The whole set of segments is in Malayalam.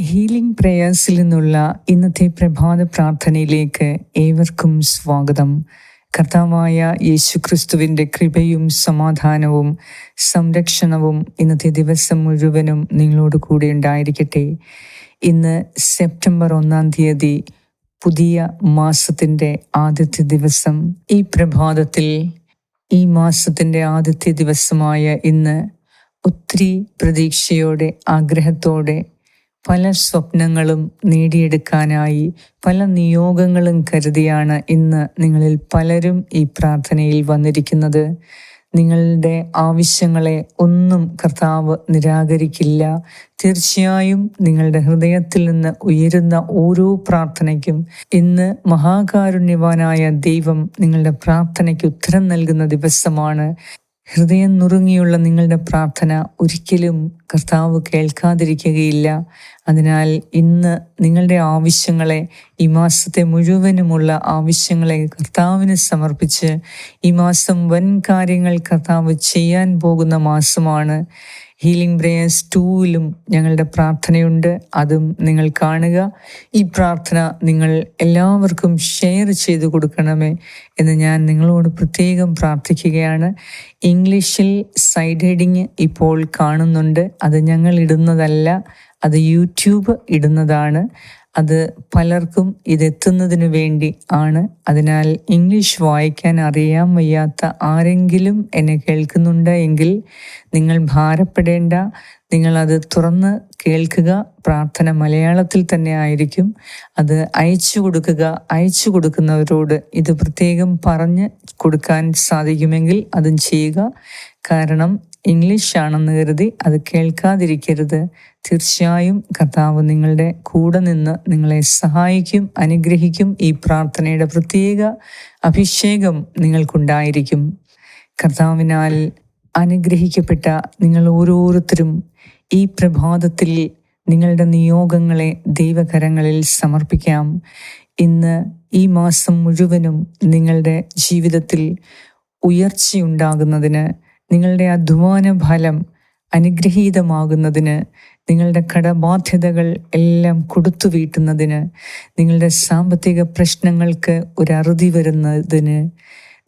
ഹീലിംഗ് പ്രേയേഴ്സിൽ നിന്നുള്ള ഇന്നത്തെ പ്രഭാത പ്രാർത്ഥനയിലേക്ക് ഏവർക്കും സ്വാഗതം. കർത്താവായ യേശുക്രിസ്തുവിന്റെ കൃപയും സമാധാനവും സംരക്ഷണവും ഇന്നത്തെ ദിവസം മുഴുവനും നിങ്ങളോട് കൂടെ ഉണ്ടായിരിക്കട്ടെ. ഇന്ന് സെപ്റ്റംബർ ഒന്നാം തീയതി പുതിയ മാസത്തിന്റെ ആദ്യത്തെ ദിവസം. ഈ പ്രഭാതത്തിൽ ഈ മാസത്തിന്റെ ആദ്യത്തെ ദിവസമായ ഇന്ന് ഒത്തിരി പ്രതീക്ഷയോടെ ആഗ്രഹത്തോടെ പല സ്വപ്നങ്ങളും നേടിയെടുക്കാനായി പല നിയോഗങ്ങളും കരുതിയാണ് ഇന്ന് നിങ്ങളിൽ പലരും ഈ പ്രാർത്ഥനയിൽ വന്നിരിക്കുന്നത്. നിങ്ങളുടെ ആവശ്യങ്ങളെ ഒന്നും കർത്താവ് നിരാകരിക്കില്ല. തീർച്ചയായും നിങ്ങളുടെ ഹൃദയത്തിൽ നിന്ന് ഉയരുന്ന ഓരോ പ്രാർത്ഥനയ്ക്കും ഇന്ന് മഹാകാരുണ്യവാനായ ദൈവം നിങ്ങളുടെ പ്രാർത്ഥനയ്ക്ക് ഉത്തരം നൽകുന്ന ദിവസമാണ്. ഹൃദയം നുറുങ്ങിയുള്ള നിങ്ങളുടെ പ്രാർത്ഥന ഒരിക്കലും കർത്താവ് കേൾക്കാതിരിക്കുകയില്ല. അതിനാൽ ഇന്ന് നിങ്ങളുടെ ആവശ്യങ്ങളെ ഈ മാസത്തെ മുഴുവനുമുള്ള ആവശ്യങ്ങളെ കർത്താവിന് സമർപ്പിച്ച് ഈ മാസം വൻ കാര്യങ്ങൾ കർത്താവ് ചെയ്യാൻ പോകുന്ന മാസമാണ്. ഹീലിംഗ് പ്രേയേഴ്സ് ടൂവിലും ഞങ്ങളുടെ പ്രാർത്ഥനയുണ്ട്. അതും നിങ്ങൾ കാണുക. ഈ പ്രാർത്ഥന നിങ്ങൾ എല്ലാവർക്കും ഷെയർ ചെയ്തു കൊടുക്കണമേ എന്ന് ഞാൻ നിങ്ങളോട് പ്രത്യേകം പ്രാർത്ഥിക്കുകയാണ്. ഇംഗ്ലീഷിൽ സൈഡ് ഹെഡിങ് ഇപ്പോൾ കാണുന്നുണ്ട്. അത് ഞങ്ങൾ ഇടുന്നതല്ല. അത് യൂട്യൂബ് ഇടുന്നതാണ്. അത് പലർക്കും ഇതെത്തുന്നതിന് വേണ്ടി ആണ്. അതിനാൽ ഇംഗ്ലീഷ് വായിക്കാൻ അറിയാൻ വയ്യാത്ത ആരെങ്കിലും എന്നെ കേൾക്കുന്നുണ്ട് എങ്കിൽ നിങ്ങൾ ഭാരപ്പെടേണ്ട. നിങ്ങളത് തുറന്ന് കേൾക്കുക. പ്രാർത്ഥന മലയാളത്തിൽ തന്നെ ആയിരിക്കും. അത് അയച്ചു കൊടുക്കുക. അയച്ചു കൊടുക്കുന്നവരോട് ഇത് പ്രത്യേകം പറഞ്ഞ് കൊടുക്കാൻ സാധിക്കുമെങ്കിൽ അതും ചെയ്യുക. കാരണം ഇംഗ്ലീഷ് ആണെന്ന് കരുതി അത് കേൾക്കാതിരിക്കരുത്. തീർച്ചയായും കർത്താവ് നിങ്ങളുടെ കൂടെ നിന്ന് നിങ്ങളെ സഹായിക്കും അനുഗ്രഹിക്കും. ഈ പ്രാർത്ഥനയുടെ പ്രത്യേക അഭിഷേകം നിങ്ങൾക്കുണ്ടായിരിക്കും. കർത്താവിനാൽ അനുഗ്രഹിക്കപ്പെട്ട നിങ്ങൾ ഓരോരുത്തരും ഈ പ്രഭാതത്തിൽ നിങ്ങളുടെ നിയോഗങ്ങളെ ദൈവകരങ്ങളിൽ സമർപ്പിക്കാം. ഇന്ന് ഈ മാസം മുഴുവനും നിങ്ങളുടെ ജീവിതത്തിൽ ഉയർച്ചയുണ്ടാകുന്നതിന് നിങ്ങളുടെ അധ്വാന ഫലം അനുഗ്രഹീതമാകുന്നതിന് നിങ്ങളുടെ കടബാധ്യതകൾ എല്ലാം കൊടുത്തു വീട്ടുന്നതിന് നിങ്ങളുടെ സാമ്പത്തിക പ്രശ്നങ്ങൾക്ക് ഒരു വരുന്നതിന്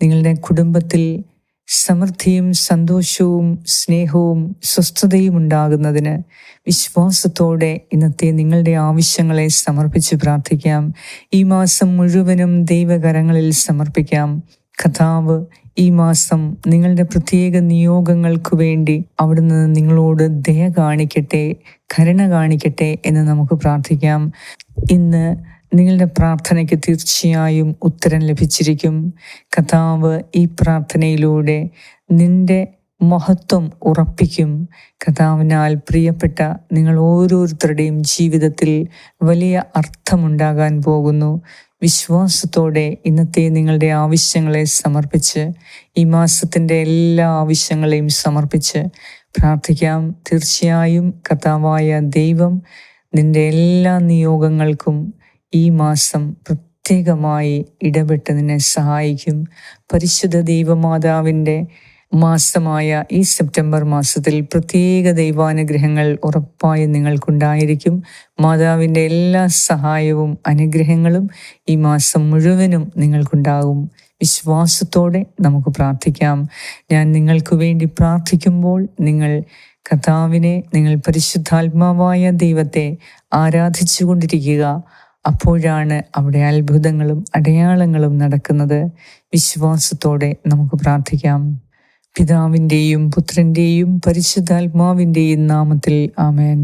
നിങ്ങളുടെ കുടുംബത്തിൽ സമൃദ്ധിയും സന്തോഷവും സ്നേഹവും സ്വസ്ഥതയും ഉണ്ടാകുന്നതിന് വിശ്വാസത്തോടെ ഇന്നത്തെ നിങ്ങളുടെ ആവശ്യങ്ങളെ സമർപ്പിച്ച് പ്രാർത്ഥിക്കാം. ഈ മാസം മുഴുവനും ദൈവകരങ്ങളിൽ സമർപ്പിക്കാം. കഥാവ് ഈ മാസം നിങ്ങളുടെ പ്രത്യേക നിയോഗങ്ങൾക്ക് വേണ്ടി അവിടുന്ന് നിങ്ങളോട് ദയ കാണിക്കട്ടെ കരുണ കാണിക്കട്ടെ എന്ന് നമുക്ക് പ്രാർത്ഥിക്കാം. ഇന്ന് നിങ്ങളുടെ പ്രാർത്ഥനയ്ക്ക് തീർച്ചയായും ഉത്തരം ലഭിച്ചിരിക്കും. കഥാവ് ഈ പ്രാർത്ഥനയിലൂടെ നിന്റെ മഹത്വം ഉറപ്പിക്കും. കഥാവിനാൽ പ്രിയപ്പെട്ട നിങ്ങൾ ഓരോരുത്തരുടെയും ജീവിതത്തിൽ വലിയ അർത്ഥമുണ്ടാകാൻ പോകുന്നു. വിശ്വാസത്തോടെ ഇന്നത്തെ നിങ്ങളുടെ ആവശ്യങ്ങളെ സമർപ്പിച്ച് ഈ മാസത്തിന്റെ എല്ലാ ആവശ്യങ്ങളെയും സമർപ്പിച്ച് പ്രാർത്ഥിക്കാം. തീർച്ചയായും കഥാവായ ദൈവം നിന്റെ എല്ലാ നിയോഗങ്ങൾക്കും ഈ മാസം പ്രത്യേകമായി ഇടപെട്ട് നിന്നെ സഹായിക്കും. പരിശുദ്ധ ദൈവമാതാവിന്റെ മാസമായ ഈ സെപ്റ്റംബർ മാസത്തിൽ പ്രത്യേക ദൈവാനുഗ്രഹങ്ങൾ ഉറപ്പായും നിങ്ങൾക്കുണ്ടായിരിക്കും. മാതാവിന്റെ എല്ലാ സഹായവും അനുഗ്രഹങ്ങളും ഈ മാസം മുഴുവനും നിങ്ങൾക്കുണ്ടാകും. വിശ്വാസത്തോടെ നമുക്ക് പ്രാർത്ഥിക്കാം. ഞാൻ നിങ്ങൾക്ക് വേണ്ടി പ്രാർത്ഥിക്കുമ്പോൾ നിങ്ങൾ കഥാവിനെ നിങ്ങൾ പരിശുദ്ധാത്മാവായ ദൈവത്തെ ആരാധിച്ചു കൊണ്ടിരിക്കുക. അപ്പോഴാണ് അവിടെ അത്ഭുതങ്ങളും അടയാളങ്ങളും നടക്കുന്നത്. വിശ്വാസത്തോടെ നമുക്ക് പ്രാർത്ഥിക്കാം. പിതാവിന്റെയും പുത്രന്റെയും പരിശുദ്ധാത്മാവിന്റെയും നാമത്തിൽ ആമേൻ.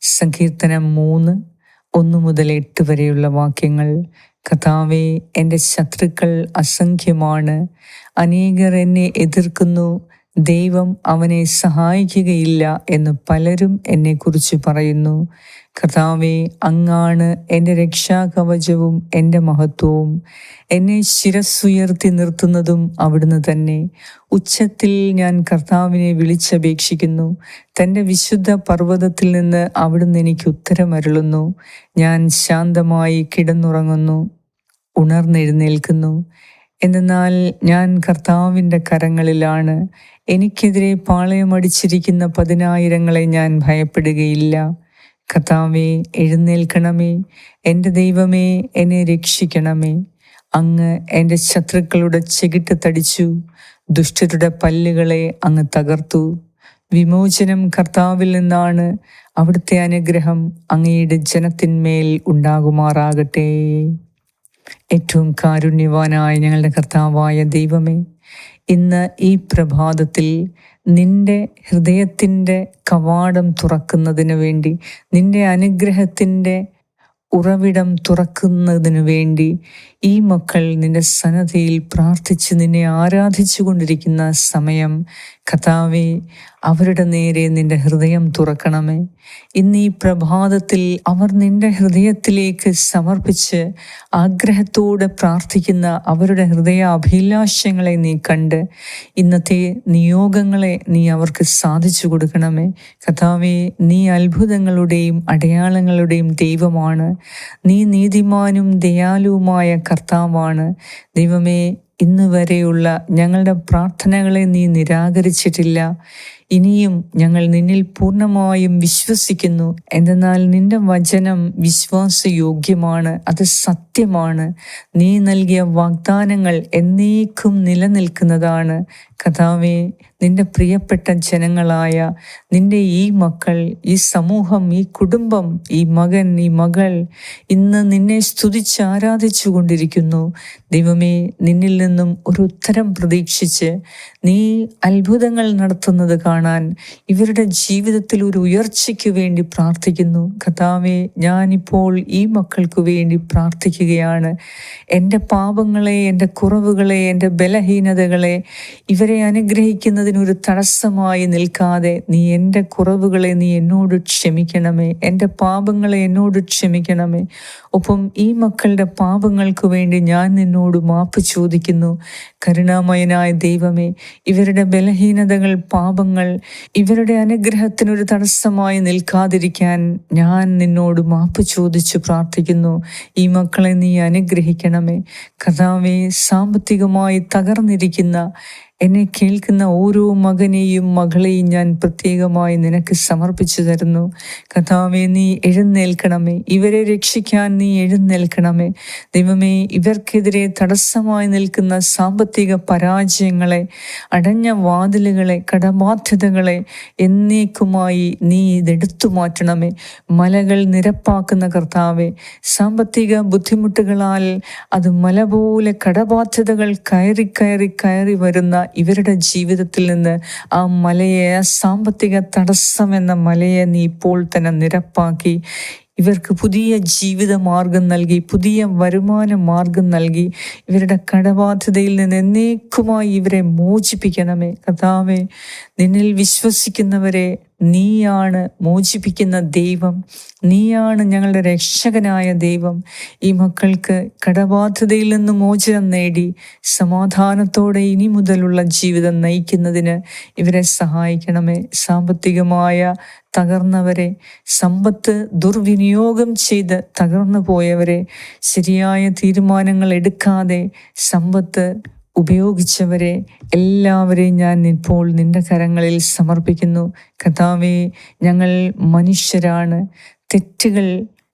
സങ്കീർത്തനം മൂന്ന് ഒന്ന് മുതൽ എട്ട് വരെയുള്ള വാക്യങ്ങൾ. കഥാവെ എന്റെ ശത്രുക്കൾ അസംഖ്യമാണ്. അനേകർ എന്നെ എതിർക്കുന്നു. ദൈവം അവനെ സഹായിക്കുകയില്ല എന്ന് പലരും എന്നെക്കുറിച്ച് പറയുന്നു. കർത്താവെ അങ്ങാണ് എന്റെ രക്ഷാകവചവും എന്റെ മഹത്വവും. എന്നെ ശിരസ്സുയർത്തി നിർത്തുന്നതും അവിടുന്ന് തന്നെ. ഉച്ചത്തിൽ ഞാൻ കർത്താവിനെ വിളിച്ചപേക്ഷിക്കുന്നു. തന്റെ വിശുദ്ധ പർവതത്തിൽ നിന്ന് അവിടുന്ന് എനിക്ക് ഉത്തരമരുളുന്നു. ഞാൻ ശാന്തമായി കിടന്നുറങ്ങുന്നു. ഉണർന്നെഴുന്നേൽക്കുന്നു. എന്നാൽ ഞാൻ കർത്താവിന്റെ കരങ്ങളിലാണ്. എനിക്കെതിരെ പാളയമടിച്ചിരിക്കുന്ന പതിനായിരങ്ങളെ ഞാൻ ഭയപ്പെടുകയില്ല. കഥാവേ എഴുന്നേൽക്കണമേ. എന്റെ ദൈവമേ എന്നെ രക്ഷിക്കണമേ. അങ്ങ് എന്റെ ശത്രുക്കളുടെ ചെകിട്ട് തടിച്ചു. ദുഷ്ടരുടെ പല്ലുകളെ അങ്ങ് തകർത്തു. വിമോചനം കർത്താവിൽ നിന്നാണ്. അവിടുത്തെ അനുഗ്രഹം അങ്ങയുടെ ജനത്തിന്മേൽ ഉണ്ടാകുമാറാകട്ടെ. ഏറ്റവും കാരുണ്യവാനായ ഞങ്ങളുടെ കർത്താവായ ദൈവമേ ഇന്ന് ഈ പ്രഭാതത്തിൽ നിന്റെ ഹൃദയത്തിന്റെ കവാടം തുറക്കുന്നതിന് വേണ്ടി നിന്റെ അനുഗ്രഹത്തിന്റെ ഉറവിടം തുറക്കുന്നതിനു വേണ്ടി ഈ മക്കൾ നിന്റെ സന്നദ്ധയിൽ പ്രാർത്ഥിച്ച് നിന്നെ ആരാധിച്ചു കൊണ്ടിരിക്കുന്ന സമയം കഥാവെ അവരുടെ നേരെ നിന്റെ ഹൃദയം തുറക്കണമേ. ഇന്ന് പ്രഭാതത്തിൽ അവർ നിന്റെ ഹൃദയത്തിലേക്ക് സമർപ്പിച്ച് ആഗ്രഹത്തോടെ പ്രാർത്ഥിക്കുന്ന അവരുടെ ഹൃദയ അഭിലാഷങ്ങളെ നീ കണ്ട് ഇന്നത്തെ നിയോഗങ്ങളെ നീ അവർക്ക് സാധിച്ചു കൊടുക്കണമേ. കഥാവെ നീ അത്ഭുതങ്ങളുടെയും അടയാളങ്ങളുടെയും ദൈവമാണ്. നീ നീതിമാനും ദയാലുവുമായ കർത്താവാണ്. ദൈവമേ ഇന്ന് വരെയുള്ള ഞങ്ങളുടെ പ്രാർത്ഥനകളെ നീ നിരാകരിച്ചിട്ടില്ല. ഇനിയും ഞങ്ങൾ നിന്നിൽ പൂർണമായും വിശ്വസിക്കുന്നു. എന്തെന്നാൽ നിന്റെ വചനം വിശ്വാസയോഗ്യമാണ്. അത് സത്യമാണ്. നീ നൽകിയ വാഗ്ദാനങ്ങൾ എന്നേക്കും നിലനിൽക്കുന്നതാണ്. കഥാവേ നിന്റെ പ്രിയപ്പെട്ട ജനങ്ങളായ നിന്റെ ഈ മക്കൾ ഈ സമൂഹം ഈ കുടുംബം ഈ മകൻ ഈ മകൾ ഇന്ന് നിന്നെ സ്തുതിച്ച് ആരാധിച്ചു കൊണ്ടിരിക്കുന്നു. ദൈവമേ നിന്നിൽ നിന്നും ഒരു ഉത്തരം പ്രതീക്ഷിച്ച് നീ അത്ഭുതങ്ങൾ നടത്തുന്നത് കാണാൻ ഇവരുടെ ജീവിതത്തിൽ ഒരു ഉയർച്ചയ്ക്ക് വേണ്ടി പ്രാർത്ഥിക്കുന്നു. കഥാവെ ഞാനിപ്പോൾ ഈ മക്കൾക്ക് വേണ്ടി പ്രാർത്ഥിക്കുകയാണ്. എന്റെ പാപങ്ങളെ എന്റെ കുറവുകളെ എന്റെ ബലഹീനതകളെ ഇവരെ അനുഗ്രഹിക്കുന്നതിനൊരു തടസ്സമായി നിൽക്കാതെ നീ എന്റെ കുറവുകളെ നീ എന്നോട് ക്ഷമിക്കണമേ എന്റെ പാപങ്ങളെ എന്നോട് ക്ഷമിക്കണമേ. ഒപ്പം ഈ മക്കളുടെ പാപങ്ങൾക്ക് വേണ്ടി ഞാൻ നിന്നോട് മാപ്പ് ചോദിക്കുന്നു. കരുണാമയനായ ദൈവമേ ഇവരുടെ ബലഹീനതകൾ പാപങ്ങൾ ഇവരുടെ അനുഗ്രഹത്തിനൊരു തടസ്സമായി നിൽക്കാതിരിക്കാൻ ഞാൻ നിന്നോട് മാപ്പ് ചോദിച്ചു പ്രാർത്ഥിക്കുന്നു. ഈ മക്കളെ നീ അനുഗ്രഹിക്കണമേ. കഥാവേ സാമ്പത്തികമായി തകർന്നിരിക്കുന്ന എന്നെ കേൾക്കുന്ന ഓരോ മകനെയും മകളെയും ഞാൻ പ്രത്യേകമായി നിനക്ക് സമർപ്പിച്ചു തരുന്നു. കഥാവെ നീ എഴുന്നേൽക്കണമേ. ഇവരെ രക്ഷിക്കാൻ നീ എഴുന്നേൽക്കണമേ. ദൈവമേ ഇവർക്കെതിരെ തടസ്സമായി നിൽക്കുന്ന സാമ്പത്തിക പരാജയങ്ങളെ അടഞ്ഞ വാതിലുകളെ കടബാധ്യതകളെ എന്നേക്കുമായി നീ ഇതെടുത്തു മാറ്റണമേ. മലകൾ നിരപ്പാക്കുന്ന കർത്താവെ സാമ്പത്തിക ബുദ്ധിമുട്ടുകളാൽ അത് മല പോലെ കടബാധ്യതകൾ കയറി കയറി കയറി വരുന്ന ഇവരുടെ ജീവിതത്തിൽ നിന്ന് ആ മലയെ സാമ്പത്തിക തടസ്സം എന്ന മലയെ നീ ഇപ്പോൾ തന്നെ നിരപ്പാക്കി. ഇവർക്ക് പുതിയ ജീവിത മാർഗം നൽകി പുതിയ വരുമാന മാർഗം നൽകി. ഇവരുടെ കടബാധ്യതയിൽ നിന്ന് എന്നേക്കുമായി ഇവരെ മോചിപ്പിക്കണമേ. കഥാവെ നിന്നിൽ വിശ്വസിക്കുന്നവരെ നീയാണ് മോചിപ്പിക്കുന്ന ദൈവം. നീയാണ് ഞങ്ങളുടെ രക്ഷകനായ ദൈവം. ഈ മക്കൾക്ക് കടബാധ്യതയിൽ നിന്ന് മോചനം നേടി സമാധാനത്തോടെ ഇനി മുതലുള്ള ജീവിതം നയിക്കുന്നതിന് ഇവരെ സഹായിക്കണമേ. സാമ്പത്തികമായ തകർന്നവരെ സമ്പത്ത് ദുർവിനിയോഗം ചെയ്ത് തകർന്നു പോയവരെ ശരിയായ തീരുമാനങ്ങൾ എടുക്കാതെ സമ്പത്ത് ഉപയോഗിച്ചവരെ എല്ലാവരെയും ഞാൻ ഇപ്പോൾ നിന്റെ കരങ്ങളിൽ സമർപ്പിക്കുന്നു. കഥാവെ ഞങ്ങൾ മനുഷ്യരാണ്. തെറ്റുകൾ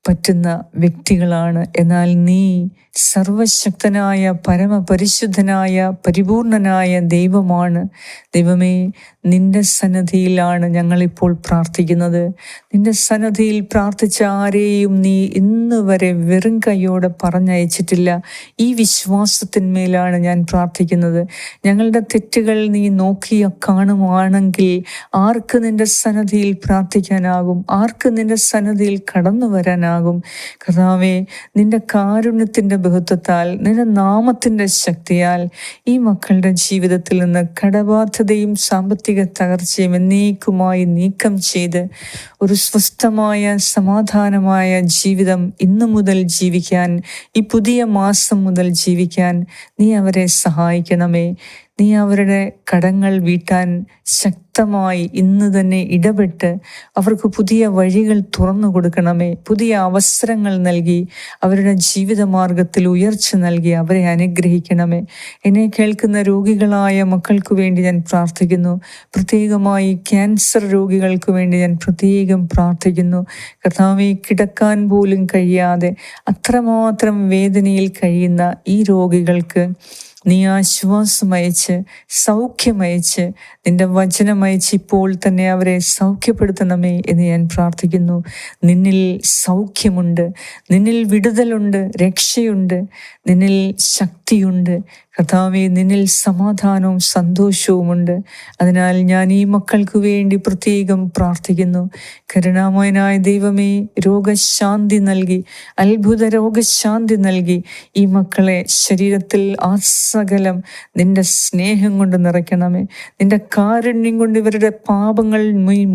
പറ്റുന്ന വ്യക്തികളാണ്. എന്നാൽ നീ സർവശക്തനായ പരമപരിശുദ്ധനായ പരിപൂർണനായ ദൈവമാണ്. ദൈവമേ നിന്റെ സന്നദ്ധിയിലാണ് ഞങ്ങളിപ്പോൾ പ്രാർത്ഥിക്കുന്നത്. നിന്റെ സന്നദ്ധിയിൽ പ്രാർത്ഥിച്ച ആരെയും നീ ഇന്ന് വരെ വെറും കൈയോടെ പറഞ്ഞയച്ചിട്ടില്ല. ഈ വിശ്വാസത്തിന്മേലാണ് ഞാൻ പ്രാർത്ഥിക്കുന്നത്. ഞങ്ങളുടെ തെറ്റുകൾ നീ നോക്കിയ കാണുവാണെങ്കിൽ ആർക്ക് നിന്റെ സന്നദ്ധിയിൽ പ്രാർത്ഥിക്കാനാകും? ആർക്ക് നിന്റെ സന്നദ്ധിയിൽ കടന്നു വരാനാകും കഥാവേ നിന്റെ കാരുണ്യത്തിന്റെ ബഹുത്വത്താൽ നിന്റെ നാമത്തിന്റെ ശക്തിയാൽ ഈ മക്കളുടെ ജീവിതത്തിൽ നിന്ന് കടബാധ്യതയും സാമ്പത്തിക തകർച്ചയും എന്നേക്കുമായി നീക്കം ചെയ്ത് ഒരു സ്വസ്ഥമായ സമാധാനമായ ജീവിതം ഇന്നു മുതൽ ജീവിക്കാൻ ഈ പുതിയ മാസം മുതൽ ജീവിക്കാൻ നീ അവരെ സഹായിക്കണമേ. നീ അവരുടെ കടങ്ങൾ വീട്ടാൻ ശക്തി ശക്തമായി ഇന്ന് തന്നെ ഇടപെട്ട് അവർക്ക് പുതിയ വഴികൾ തുറന്നു കൊടുക്കണമേ. പുതിയ അവസരങ്ങൾ നൽകി അവരുടെ ജീവിതമാർഗത്തിൽ ഉയർച്ച നൽകി അവരെ അനുഗ്രഹിക്കണമേ. എന്നെ കേൾക്കുന്ന രോഗികളായ മക്കൾക്ക് വേണ്ടി ഞാൻ പ്രാർത്ഥിക്കുന്നു. പ്രത്യേകമായി ക്യാൻസർ രോഗികൾക്ക് വേണ്ടി ഞാൻ പ്രത്യേകം പ്രാർത്ഥിക്കുന്നു. കർത്താവെ കിടക്കാൻ പോലും കഴിയാതെ അത്രമാത്രം വേദനയിൽ കഴിയുന്ന ഈ രോഗികൾക്ക് നീ ആശ്വാസമയച്ച് സൗഖ്യമയച്ച് നിന്റെ വചനമയച്ച് ഇപ്പോൾ തന്നെ അവരെ സൗഖ്യപ്പെടുത്തണമേ എന്ന് ഞാൻ പ്രാർത്ഥിക്കുന്നു. നിന്നിൽ സൗഖ്യമുണ്ട് നിന്നിൽ വിടുതലുണ്ട് രക്ഷയുണ്ട് നിന്നിൽ ശക്തിയുണ്ട്. കർത്താവെ നിന്നിൽ സമാധാനവും സന്തോഷവുമുണ്ട്. അതിനാൽ ഞാൻ ഈ മക്കൾക്ക് വേണ്ടി പ്രത്യേകം പ്രാർത്ഥിക്കുന്നു. കരുണാമയനായ ദൈവമേ രോഗശാന്തി നൽകി അത്ഭുത രോഗശാന്തി നൽകി ഈ മക്കളെ ശരീരത്തിൽ ആസകലം നിന്റെ സ്നേഹം കൊണ്ട് നിറയ്ക്കണമേ. നിന്റെ കാരുണ്യം കൊണ്ട് ഇവരുടെ പാപങ്ങൾ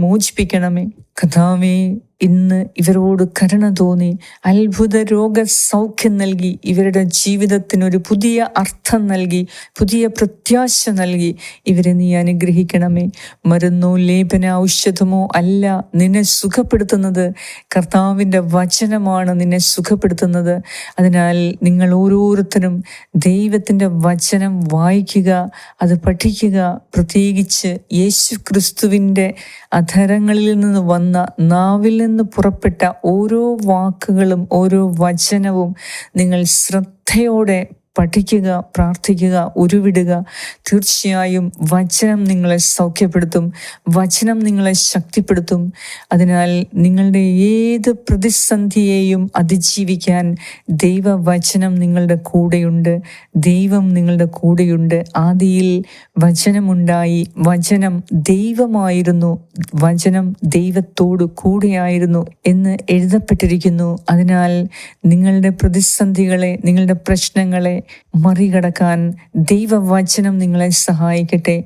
മോചിപ്പിക്കണമേ. കഥാവേ ഇന്ന് ഇവരോട് കരുണ തോന്നി. അത്ഭുത രോഗ സൗഖ്യം നൽകി. ഇവരുടെ ജീവിതത്തിന് ഒരു പുതിയ അർത്ഥം നൽകി. പുതിയ പ്രത്യാശ നൽകി. ഇവരെ നീ അനുഗ്രഹിക്കണമേ. മരുന്നോ ലേപന ഔഷധമോ അല്ല നിന്നെ സുഖപ്പെടുത്തുന്നത്. കർത്താവിന്റെ വചനമാണ് നിന്നെ സുഖപ്പെടുത്തുന്നത്. അതിനാൽ നിങ്ങൾ ഓരോരുത്തരും ദൈവത്തിന്റെ വചനം വായിക്കുക അത് പഠിക്കുക. പ്രത്യേകിച്ച് യേശു ക്രിസ്തുവിന്റെ അധരങ്ങളിൽ നിന്ന് വന്ന നാവിൽ നിന്ന് പുറപ്പെട്ട ഓരോ വാക്കുകളും ഓരോ വചനവും നിങ്ങൾ ശ്രദ്ധയോടെ പഠിക്കുക പ്രാർത്ഥിക്കുക ഉരുവിടുക. തീർച്ചയായും വചനം നിങ്ങളെ സൗഖ്യപ്പെടുത്തും. വചനം നിങ്ങളെ ശക്തിപ്പെടുത്തും. അതിനാൽ നിങ്ങളുടെ ഏത് പ്രതിസന്ധിയെയും അതിജീവിക്കാൻ ദൈവവചനം നിങ്ങളുടെ കൂടെയുണ്ട്. ദൈവം നിങ്ങളുടെ കൂടെയുണ്ട്. ആദിയിൽ വചനമുണ്ടായി. വചനം ദൈവമായിരുന്നു. വചനം ദൈവത്തോട് കൂടെയായിരുന്നു എന്ന് എഴുതപ്പെട്ടിരിക്കുന്നു. അതിനാൽ നിങ്ങളുടെ പ്രതിസന്ധികളെ നിങ്ങളുടെ പ്രശ്നങ്ങളെ മറികടക്കാൻ ദൈവവചനം നിങ്ങളെ സഹായിക്കട്ടെ.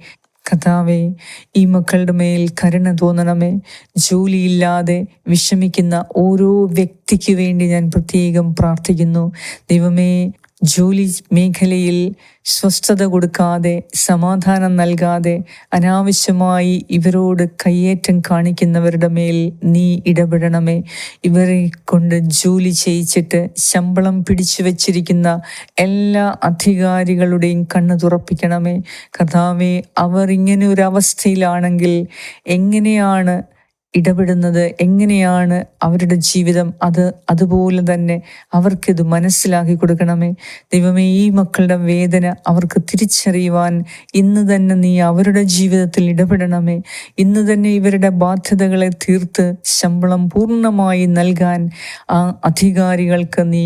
കഥാവേ ഈ മക്കളുടെ മേൽ കരുണ തോന്നണമേ. ജോലിയില്ലാതെ വിഷമിക്കുന്ന ഓരോ വ്യക്തിക്ക് വേണ്ടി ഞാൻ പ്രത്യേകം പ്രാർത്ഥിക്കുന്നു. ദൈവമേ ജോലി മേഖലയിൽ സ്വസ്ഥത കൊടുക്കാതെ സമാധാനം നൽകാതെ അനാവശ്യമായി ഇവരോട് കയ്യേറ്റം കാണിക്കുന്നവരുടെ മേൽ നീ ഇടപെടണമേ. ഇവരെ കൊണ്ട് ജോലി ചെയ്യിച്ചിട്ട് ശമ്പളം പിടിച്ചു വച്ചിരിക്കുന്ന എല്ലാ അധികാരികളുടെയും കണ്ണു തുറപ്പിക്കണമേ. കഥാവേ അവർ ഇങ്ങനെ ഒരു അവസ്ഥയിലാണെങ്കിൽ എങ്ങനെയാണ് ഇടപെടുന്നത് എങ്ങനെയാണ് അവരുടെ ജീവിതം? അത് അതുപോലെ തന്നെ അവർക്കിത് മനസ്സിലാക്കി കൊടുക്കണമേ. ദൈവമേ ഈ മക്കളുടെ വേദന അവർക്ക് തിരിച്ചറിയുവാൻ ഇന്ന് തന്നെ നീ അവരുടെ ജീവിതത്തിൽ ഇടപെടണമേ. ഇന്ന് തന്നെ ഇവരുടെ ബാധ്യതകളെ തീർത്ത് ശമ്പളം പൂർണമായി നൽകാൻ ആ അധികാരികൾക്ക് നീ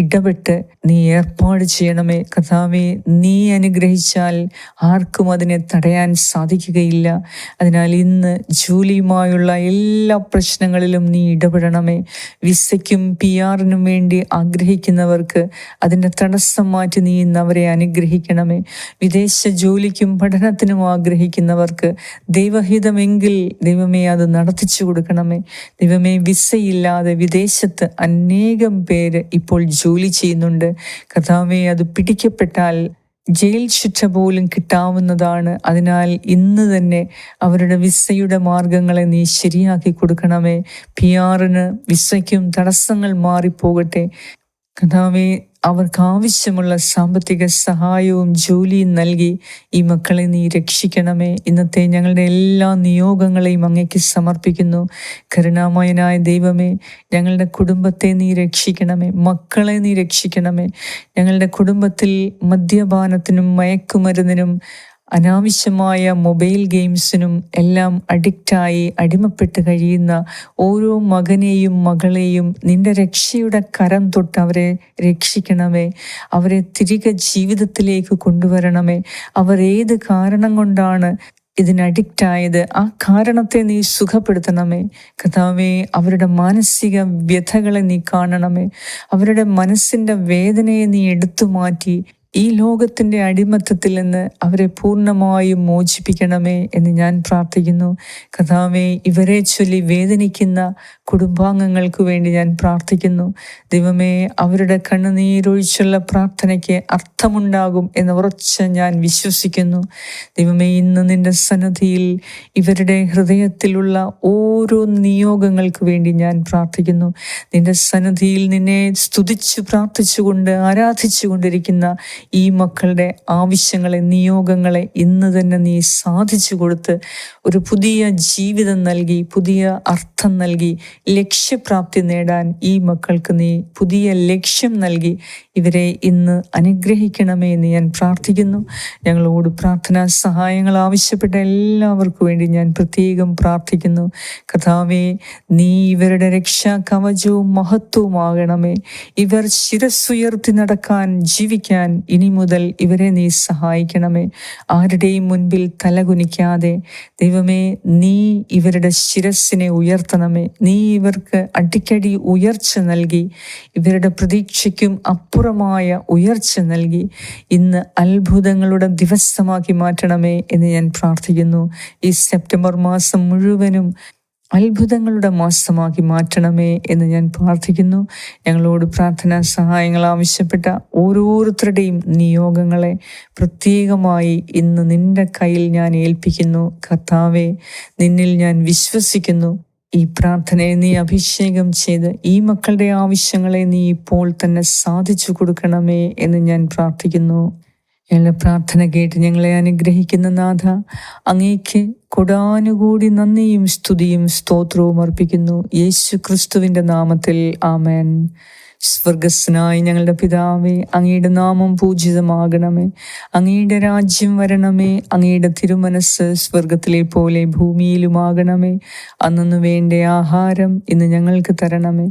ഇടപെട്ട് നീ ഏർപ്പാട് ചെയ്യണമേ കഥാവെ നീ അനുഗ്രഹിച്ചാൽ ആർക്കും അതിനെ തടയാൻ സാധിക്കുകയില്ല. അതിനാൽ ഇന്ന് ജോലിയുമായുള്ള എല്ലാ പ്രശ്നങ്ങളിലും നീ ഇടപെടണമേ. വിസയ്ക്കും പി ആറിനും വേണ്ടി ആഗ്രഹിക്കുന്നവർക്ക് അതിന്റെ തടസ്സം മാറ്റി നീ ഇന്ന് അവരെ അനുഗ്രഹിക്കണമേ. വിദേശ ജോലിക്കും പഠനത്തിനും ആഗ്രഹിക്കുന്നവർക്ക് ദൈവഹിതമെങ്കിൽ ദൈവമേ അത് നടത്തിച്ചു കൊടുക്കണമേ. ദൈവമേ വിസയില്ലാതെ വിദേശത്ത് അനേകം പേര് ഇപ്പോൾ ജോലി ചെയ്യുന്നുണ്ട്. കർത്താവെ അത് പിടിക്കപ്പെട്ടാൽ ജയിൽ ശിക്ഷ പോലും കിട്ടാവുന്നതാണ്. അതിനാൽ ഇന്ന് തന്നെ അവരുടെ വിസയുടെ മാർഗങ്ങളെ നീ ശരിയാക്കി കൊടുക്കണമേ. പി ആറിന് വിസയ്ക്കും തടസ്സങ്ങൾ മാറിപ്പോകട്ടെ. കഥാവെ അവർക്ക് ആവശ്യമുള്ള സാമ്പത്തിക സഹായവും ജോലിയും നൽകി ഈ മക്കളെ നീ രക്ഷിക്കണമേ. ഇന്നത്തെ ഞങ്ങളുടെ എല്ലാ നിയോഗങ്ങളെയും അങ്ങേക്ക് സമർപ്പിക്കുന്നു. കരുണാമയനായ ദൈവമേ ഞങ്ങളുടെ കുടുംബത്തെ നീ രക്ഷിക്കണമേ. മക്കളെ നീ രക്ഷിക്കണമേ. ഞങ്ങളുടെ കുടുംബത്തിൽ മദ്യപാനത്തിനും മയക്കുമരുന്നിനും അനാവശ്യമായ മൊബൈൽ ഗെയിംസിനും എല്ലാം അഡിക്റ്റായി അടിമപ്പെട്ട് കഴിയുന്ന ഓരോ മകനെയും മകളെയും നിന്റെ രക്ഷയുടെ കരം തൊട്ട് അവരെ രക്ഷിക്കണമേ. അവരെ തിരികെ ജീവിതത്തിലേക്ക് കൊണ്ടുവരണമേ. അവർ ഏത് കാരണം കൊണ്ടാണ് ഇതിനഡിക്റ്റായത് ആ കാരണത്തെ നീ സുഖപ്പെടുത്തണമേ. കഥാവേ അവരുടെ മാനസിക വ്യഥകളെ നീ കാണണമേ. അവരുടെ മനസ്സിന്റെ വേദനയെ നീ എടുത്തു മാറ്റി. ഈ ലോകത്തിന്റെ അടിമത്തത്തിൽ നിന്ന് അവരെ പൂർണമായും മോചിപ്പിക്കണമേ എന്ന് ഞാൻ പ്രാർത്ഥിക്കുന്നു. കഥാവെ ഇവരെ ചൊല്ലി വേദനിക്കുന്ന കുടുംബാംഗങ്ങൾക്ക് വേണ്ടി ഞാൻ പ്രാർത്ഥിക്കുന്നു. ദൈവമേ അവരുടെ കണ്ണുനീരൊഴിച്ചുള്ള പ്രാർത്ഥനയ്ക്ക് അർത്ഥമുണ്ടാകും എന്ന് ഉറച്ച ഞാൻ വിശ്വസിക്കുന്നു. ദൈവമേ ഇന്ന് നിന്റെ സന്നദ്ധിയിൽ ഇവരുടെ ഹൃദയത്തിലുള്ള ഓരോ നിയോഗങ്ങൾക്ക് വേണ്ടി ഞാൻ പ്രാർത്ഥിക്കുന്നു. നിന്റെ സന്നദ്ധിയിൽ നിന്നെ സ്തുതിച്ച് പ്രാർത്ഥിച്ചുകൊണ്ട് ആരാധിച്ചുകൊണ്ടിരിക്കുന്ന ഈ മക്കളുടെ ആവശ്യങ്ങളെ നിയോഗങ്ങളെ ഇന്ന് തന്നെ നീ സാധിച്ചു കൊടുത്ത് ഒരു പുതിയ ജീവിതം നൽകി പുതിയ അർത്ഥം നൽകി ലക്ഷ്യപ്രാപ്തി നേടാൻ ഈ മക്കൾക്ക് നീ പുതിയ ലക്ഷ്യം നൽകി. ഇവരെ ഇന്ന് അനുഗ്രഹിക്കണമേ എന്ന് ഞാൻ പ്രാർത്ഥിക്കുന്നു. ഞങ്ങളോട് പ്രാർത്ഥനാ സഹായങ്ങൾ ആവശ്യപ്പെട്ട എല്ലാവർക്കും വേണ്ടി ഞാൻ പ്രത്യേകം പ്രാർത്ഥിക്കുന്നു. കഥാവേ നീ ഇവരുടെ രക്ഷാ കവചവും മഹത്വവുമാകണമേ. ഇവർ ശിരസ്സുയർത്തി നടക്കാൻ ജീവിക്കാൻ ഇനി മുതൽ ഇവരെ നീ സഹായിക്കണമേ. ആരുടെയും മുൻപിൽ തലകുനിക്കാതെ ദൈവമേ നീ ഇവരുടെ ശിരസ്സിനെ ഉയർത്തണമേ. നീ ഇവർക്ക് അടിക്കടി ഉയർച്ച നൽകി ഇവരുടെ പ്രതീക്ഷയ്ക്കും അപ്പുറമായ ഉയർച്ച നൽകി. ഇന്ന് അത്ഭുതങ്ങളുടെ ദിവസമാക്കി മാറ്റണമേ എന്ന് ഞാൻ പ്രാർത്ഥിക്കുന്നു. ഈ സെപ്റ്റംബർ മാസം മുഴുവനും അത്ഭുതങ്ങളുടെ മാസമാക്കി മാറ്റണമേ എന്ന് ഞാൻ പ്രാർത്ഥിക്കുന്നു. ഞങ്ങളോട് പ്രാർത്ഥനാ സഹായങ്ങൾ ആവശ്യപ്പെട്ട ഓരോരുത്തരുടെയും നിയോഗങ്ങളെ പ്രത്യേകമായി ഇന്ന് നിന്റെ കയ്യിൽ ഞാൻ ഏൽപ്പിക്കുന്നു. കർത്താവെ നിന്നിൽ ഞാൻ വിശ്വസിക്കുന്നു. ഈ പ്രാർത്ഥനയെ നീ അഭിഷേകം ചെയ്ത് ഈ മക്കളുടെ ആവശ്യങ്ങളെ നീ ഇപ്പോൾ തന്നെ സാധിച്ചു കൊടുക്കണമേ എന്ന് ഞാൻ പ്രാർത്ഥിക്കുന്നു. ഞങ്ങളുടെ പ്രാർത്ഥന കേട്ട് ഞങ്ങളെ അനുഗ്രഹിക്കുന്ന നാഥ അങ്ങേക്ക് കൊടാനുകൂടി നന്ദിയും സ്തുതിയും സ്തോത്രവും അർപ്പിക്കുന്നു. യേശു ക്രിസ്തുവിന്റെ നാമത്തിൽ ആമേൻ. സ്വർഗസ്നായി ഞങ്ങളുടെ പിതാവേ അങ്ങയുടെ നാമം പൂജിതമാകണമേ. അങ്ങയുടെ രാജ്യം വരണമേ. അങ്ങയുടെ തിരുമനസ് സ്വർഗത്തിലെ പോലെ ഭൂമിയിലുമാകണമേ. അന്നു വേണ്ട ആഹാരം ഇന്ന് ഞങ്ങൾക്ക് തരണമേ.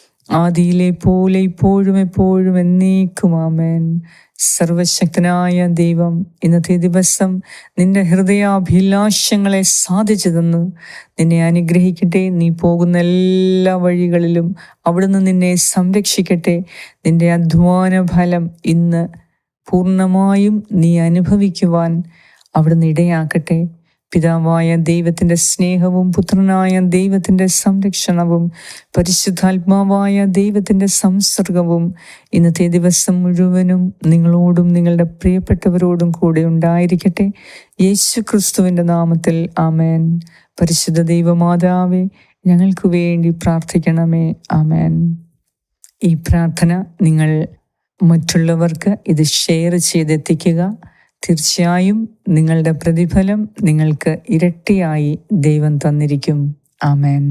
ആദിയിലെ പോലെ ഇപ്പോഴും എപ്പോഴും എന്നേക്കും ആമേൻ. സർവശക്തനായ ദൈവം ഇന്നത്തെ ദിവസം നിന്റെ ഹൃദയാഭിലാഷങ്ങളെ സാധിച്ചു തന്ന്. നിന്നെ അനുഗ്രഹിക്കട്ടെ നീ പോകുന്ന എല്ലാ വഴികളിലും അവിടുന്ന് നിന്നെ സംരക്ഷിക്കട്ടെ. നിന്റെ അധ്വാന ഫലം ഇന്ന് പൂർണമായും നീ അനുഭവിക്കുവാൻ അവിടുന്ന് ഇടയാക്കട്ടെ. പിതാവായ ദൈവത്തിന്റെ സ്നേഹവും പുത്രനായ ദൈവത്തിന്റെ സംരക്ഷണവും പരിശുദ്ധാത്മാവായ ദൈവത്തിന്റെ സംസർഗവും ഇന്നത്തെ ദിവസം മുഴുവനും നിങ്ങളോടും നിങ്ങളുടെ പ്രിയപ്പെട്ടവരോടും കൂടെ ഉണ്ടായിരിക്കട്ടെ. യേശു ക്രിസ്തുവിന്റെ നാമത്തിൽ ആമേൻ. പരിശുദ്ധ ദൈവമാതാവേ ഞങ്ങൾക്ക് വേണ്ടി പ്രാർത്ഥിക്കണമേ. ആമേൻ. ഈ പ്രാർത്ഥന നിങ്ങൾ മറ്റുള്ളവർക്ക് ഇത് ഷെയർ ചെയ്തെത്തിക്കുക. തീർച്ചയായും നിങ്ങളുടെ പ്രതിഫലം നിങ്ങൾക്ക് ഇരട്ടിയായി ദൈവം തന്നിരിക്കും. ആമേൻ.